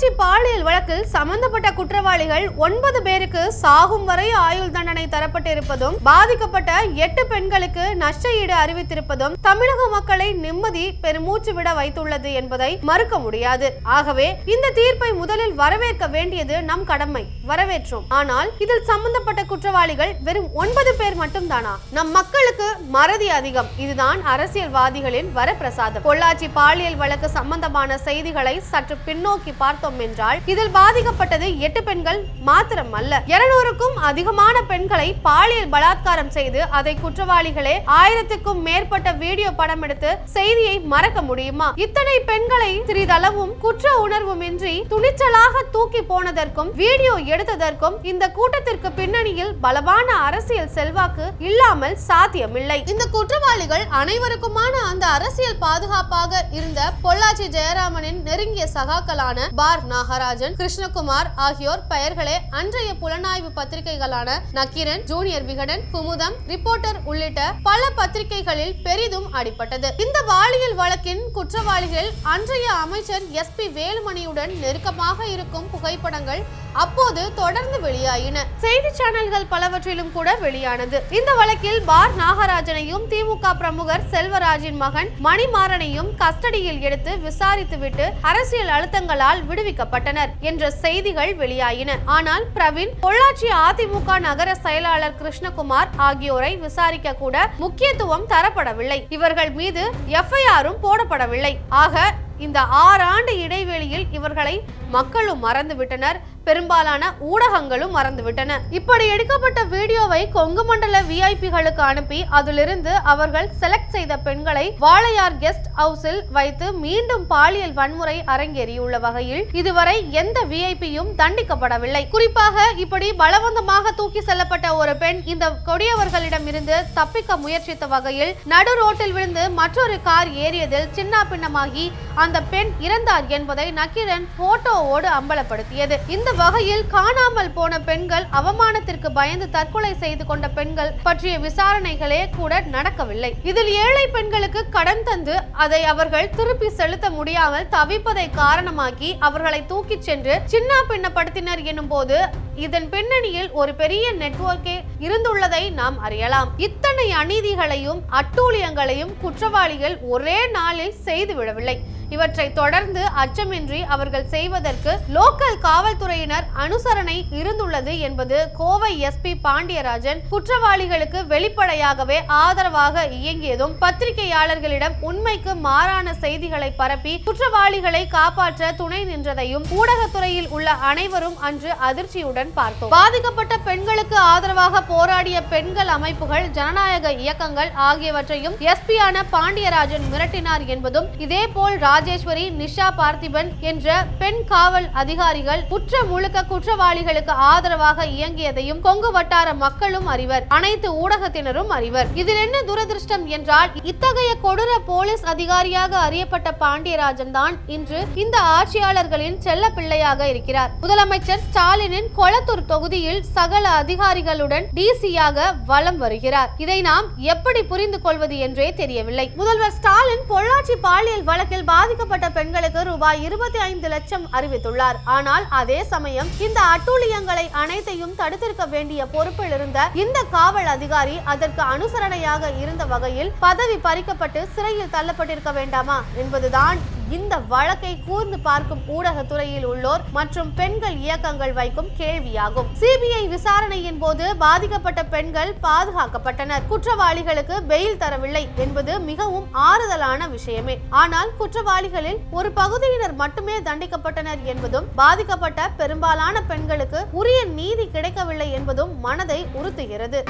பொள்ளாச்சி பாலியல் வழக்கில் சம்பந்தப்பட்ட குற்றவாளிகள் ஒன்பது பேருக்கு சாகும் வரை ஆயுள் தண்டனை தரப்பட்டிருப்பதும் பாதிக்கப்பட்ட எட்டு பெண்களுக்கு நஷ்ட ஈடு அறிவித்திருப்பதும் தமிழக மக்களை நிம்மதி பெருமூச்சு விட வைத்துள்ளது என்பதை மறுக்க முடியாது. ஆகவே இந்த தீர்ப்பை முதலில் வரவேற்க வேண்டியது நம் கடமை. வரவேற்றோம். ஆனால் இதில் சம்பந்தப்பட்ட குற்றவாளிகள் வெறும் ஒன்பது பேர் மட்டும்தானா? நம் மக்களுக்கு மறதி அதிகம். இதுதான் அரசியல்வாதிகளின் வரப்பிரசாதம். பொள்ளாச்சி பாலியல் வழக்கு சம்பந்தமான செய்திகளை சற்று பின்னோக்கி பார்த்தோம். என்றால் இதில் பாதிக்கப்பட்டது எட்டு பெண்கள் மாத்திரம் அல்ல இருநூறுக்கும் அதிகமான பெண்களை பாலியல் பலாத்காரம் செய்து அதை குற்றவாளிகளே ஆயிரத்துக்கும் மேற்பட்ட வீடியோ படம் எடுத்து செய்தியை மறக்க முடியுமா? இத்தனை பெண்களை சிறிதளவும் குற்ற உணர்வுமின்றி துணிச்சலாக தூக்கி போனதற்கும் வீடியோ எடுத்ததற்கும் இந்த கூட்டத்திற்கு பின்னணியில் பலமான அரசியல் செல்வாக்கு இல்லாமல் சாத்தியமில்லை. இந்த குற்றவாளிகள் அனைவருக்குமான அந்த அரசியல் பாதுகாப்பாக இருந்த பொள்ளாச்சி ஜெயராமனின் நெருங்கிய சகாக்களான பார் நாகராஜன் கிருஷ்ணகுமார் ஆகியோர் பெயர்களே அன்றைய புலனாய்வு பத்திரிகைகளான நக்கீரன் ஜூனியர் விகடன் குமுதம் ரிப்போர்ட்டர் உள்ளிட்ட பல பத்திரிகைகளில் பெரிதும் அடிபட்டது. இந்த பாலியல் வழக்கின் குற்றவாளிகள் அன்றைய அமைச்சர் எஸ் பி வேலுமணியுடன் நெருக்கமாக இருக்கும் புகைப்படங்கள் அப்போது தொடர்ந்து வெளியாயின. செய்தி சேனல்கள் பலவற்றிலும் கூட வெளியானது. இந்த வழக்கில் பார் நாகராஜனையும் திமுக பிரமுகர் செல்வராஜின் மகன் மணிமாறனையும் கஸ்டடியில் எடுத்து விசாரித்துவிட்டு அரசியல் அழுத்தங்களால் விடுவிக்கப்பட்டனர் என்ற செய்திகள் வெளியாயின. ஆனால் பிரவீன் பொள்ளாச்சி அதிமுக நகர செயலாளர் கிருஷ்ணகுமார் ஆகியோரை விசாரிக்க கூட முக்கியத்துவம் தரப்படவில்லை. இவர்கள் மீது எஃப்ஐஆரும் போடப்படவில்லை. ஆக இந்த ஆறாண்டு இடைவெளியில் இவர்களை மக்களும் மறந்துவிட்டனர். பெரும்பாலான ஊடகங்களும் மறந்துவிட்டன. இப்படி எடுக்கப்பட்ட வீடியோவை கொங்கு மண்டல விஐபிகளுக்கு அனுப்பி அதிலிருந்து அவர்கள் செலக்ட் செய்த பெண்களை வாழையார் கெஸ்ட் ஹவுஸில் வைத்து மீண்டும் பாலியல் வன்முறை அரங்கேறியுள்ள வகையில் இதுவரை எந்த விஐபியும் தண்டிக்கப்படவில்லை. குறிப்பாக இப்படி பலவந்தமாக தூக்கி செல்லப்பட்ட ஒரு பெண் இந்த கொடியவர்களிடம் இருந்து தப்பிக்க முயற்சித்த வகையில் நடு ரோட்டில் விழுந்து மற்றொரு கார் ஏறியதில் சின்ன பின்னமாகி அந்த பெண் இறந்தார் என்பதை நக்கீரன் போட்டோவோடு அம்பலப்படுத்தியது. இந்த வகையில் காணாமல் போன பெண்கள் அவமானத்திற்கு பயந்து தற்கொலை செய்து கொண்ட பெண்கள் பற்றிய விசாரணைகளே கூட நடக்கவில்லை. இதில் ஏழை பெண்களுக்கு கடன் தந்து அதை அவர்கள் திருப்பி செலுத்த முடியாமல் தவிப்பதை காரணமாக்கி அவர்களை தூக்கிச் சென்று சின்ன பின்னப்படுத்தினர் எனும் போது இதன் பின்னணியில் ஒரு பெரிய நெட்வொர்க்கே இருந்துள்ளதை நாம் அறியலாம். இத்தனை அநீதிகளையும் அட்டூழியங்களையும் குற்றவாளிகள் ஒரே நாளில் செய்துவிடவில்லை. இவற்றை தொடர்ந்து அச்சமின்றி அவர்கள் செய்வதற்கு லோக்கல் காவல்துறை காவல்துறையினர் அனுசரணை இருந்துள்ளது என்பது கோவை எஸ்பி பாண்டியராஜன் குற்றவாளிகளுக்கு வெளிப்படையாகவே ஆதரவாக இயங்கியதும் பத்திரிகையாளர்களிடம் உண்மைக்கு மாறான செய்திகளை பரப்பி குற்றவாளிகளை காப்பாற்ற துணை நின்றதையும் ஊடகத்துறையில் உள்ள அனைவரும் அன்று அதிர்ச்சியுடன் பார்த்தோம். பாதிக்கப்பட்ட பெண்களுக்கு ஆதரவாக போராடிய பெண்கள் அமைப்புகள் ஜனநாயக இயக்கங்கள் ஆகியவற்றையும் எஸ்பியான பாண்டியராஜன் மிரட்டினார் என்பதும் இதேபோல் ராஜேஸ்வரி நிஷா பார்த்திபன் என்ற பெண் காவல் அதிகாரிகள் குற்ற முழுக்க குற்றவாளிகளுக்கு ஆதரவாக இயங்கியதையும் கொங்கு வட்டார மக்களும் அறிவர். அனைத்து ஊடகத்தினரும் அறிவர். இதில் என்ன துரதிருஷ்டம் என்றால் இத்தகைய கொடூர போலீஸ் அதிகாரியாக அறியப்பட்ட பாண்டியராஜன் தான் இன்று இந்த ஆட்சியாளர்களின் செல்ல பிள்ளையாக இருக்கிறார். முதலமைச்சர் ஸ்டாலினின் கொளத்தூர் தொகுதியில் சகல அதிகாரிகளுடன் டிசியாக வலம் வருகிறார். இதை நாம் எப்படி புரிந்து கொள்வது என்றே தெரியவில்லை. முதல்வர் ஸ்டாலின் பொள்ளாச்சி பாலியல் வழக்கில் பாதிக்கப்பட்ட பெண்களுக்கு ரூபாய் இருபத்தி ஐந்து லட்சம் அறிவித்துள்ளார். ஆனால் அதே சமயம் இந்த அட்டூழியங்களை அனைத்தையும் தடுத்திருக்க வேண்டிய பொறுப்பில் இருந்த இந்த காவல் அதிகாரி அதற்கு அனுசரணையாக இருந்த வகையில் பதவி பறிக்கப்பட்டு சிறையில் தள்ளப்பட்டிருக்க வேண்டாமா என்பதுதான் இந்த வழக்கை கூர்ந்து பார்க்கும் ஊடகத்துறையில் உள்ளோர் மற்றும் பெண்கள் இயக்கங்கள் வைக்கும் கேள்வியாகும். சிபிஐ விசாரணையின் போது பாதிக்கப்பட்ட பெண்கள் பாதுகாக்கப்பட்டனர். குற்றவாளிகளுக்கு பெயில் தரவில்லை என்பது மிகவும் ஆறுதலான விஷயமே. ஆனால் குற்றவாளிகளில் ஒரு பகுதியினர் மட்டுமே தண்டிக்கப்பட்டனர் என்பதும் பாதிக்கப்பட்ட பெரும்பாலான பெண்களுக்கு உரிய நீதி கிடைக்கவில்லை என்பதும் மனதை உறுத்துகிறது.